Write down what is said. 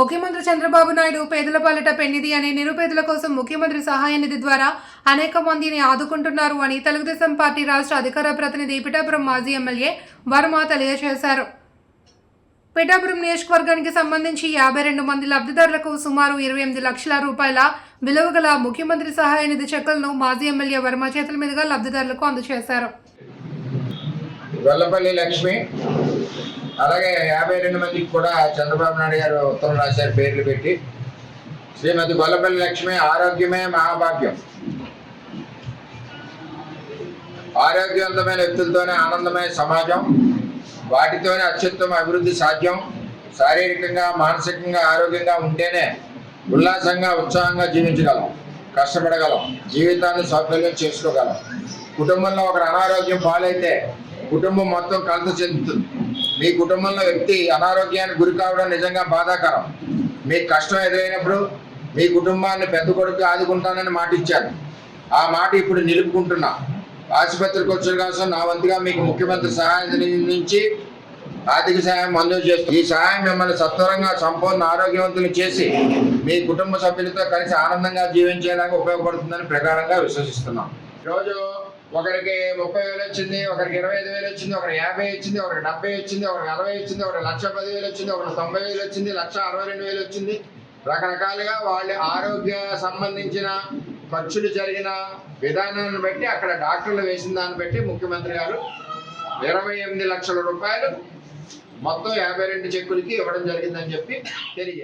ముఖ్యమంత్రి చంద్రబాబు నాయుడు పేదల పాలట పెన్నిది అనే నిరుపేదల కోసం ముఖ్యమంత్రి సహాయ నిధి ద్వారా అనేక మందిని ఆదుకుంటున్నారు అని తెలుగుదేశం పార్టీ రాష్ట్ర అధికార ప్రతినిధి పిఠాపురం మాజీ ఎమ్మెల్యే వర్మ తెలియజేశారు. పిఠాపురం నియోజకవర్గానికి సంబంధించి యాభై రెండు మంది లబ్ధిదారులకు సుమారు ఇరవై ఎనిమిది లక్షల రూపాయల విలువ గల ముఖ్యమంత్రి సహాయ నిధి చెక్కులను మాజీ ఎమ్మెల్యే వర్మ చేతుల మీదుగా లబ్ధిదారులకు అందజేశారు. గొల్లపల్లి లక్ష్మి అలాగే యాభై రెండు మందికి కూడా చంద్రబాబు నాయుడు గారు ఉత్తరం రాశారు పేర్లు పెట్టి. శ్రీమతి గొల్లపల్లి లక్ష్మి ఆరోగ్యమే మహాభాగ్యం. ఆరోగ్యవంతమైన వ్యక్తులతోనే ఆనందమైన సమాజం. వాటితోనే అత్యుత్తమ అభివృద్ధి సాధ్యం. శారీరకంగా మానసికంగా ఆరోగ్యంగా ఉంటేనే ఉల్లాసంగా ఉత్సాహంగా జీవించగలం కష్టపడగలం జీవితాన్ని సౌకర్యం చేసుకోగలం. కుటుంబంలో ఒకరు అనారోగ్యం పాలైతే కుటుంబం మొత్తం కలత చెందుతుంది. మీ కుటుంబంలో వ్యక్తి అనారోగ్యానికి గురి కావడం నిజంగా బాధాకరం. మీకు కష్టం ఎదురైనప్పుడు మీ కుటుంబాన్ని పెద్ద కొడుకు ఆదుకుంటానని మాట ఇచ్చాను ఆ మాట ఇప్పుడు నిలుపుకుంటున్నా. ఆసుపత్రి ఖర్చుల కోసం నా వంతుగా మీకు ముఖ్యమంత్రి సహాయం నుంచి ఆర్థిక సహాయం మంజూరు చేస్తుంది ఈ సహాయం మిమ్మల్ని సత్వరంగా సంపూర్ణ ఆరోగ్యవంతులు చేసి మీ కుటుంబ సభ్యులతో కలిసి ఆనందంగా జీవించేలాగా ఉపయోగపడుతుందని ప్రకారంగా విశ్వసిస్తున్నాం. రోజు ఒకరికి ముప్పై వేలు వచ్చింది ఒకరికి ఇరవై ఐదు వేలు వచ్చింది ఒకరికి యాభై వచ్చింది ఒకరికి డెబ్బై వచ్చింది ఒకరికి నలభై వచ్చింది ఒకరికి లక్ష పది వేలు వచ్చింది ఒకరికి తొంభై వేలు వచ్చింది లక్ష అరవై రెండు వేలు వచ్చింది. రకరకాలుగా వాళ్ళ ఆరోగ్య సంబంధించిన ఖర్చులు జరిగిన విధానాన్ని బట్టి అక్కడ డాక్టర్లు వేసిన దాన్ని బట్టి ముఖ్యమంత్రి గారు ఇరవై ఎనిమిది లక్షల రూపాయలు మొత్తం యాభై రెండు చెక్కులకి ఇవ్వడం జరిగిందని చెప్పి తెలియజేయాలి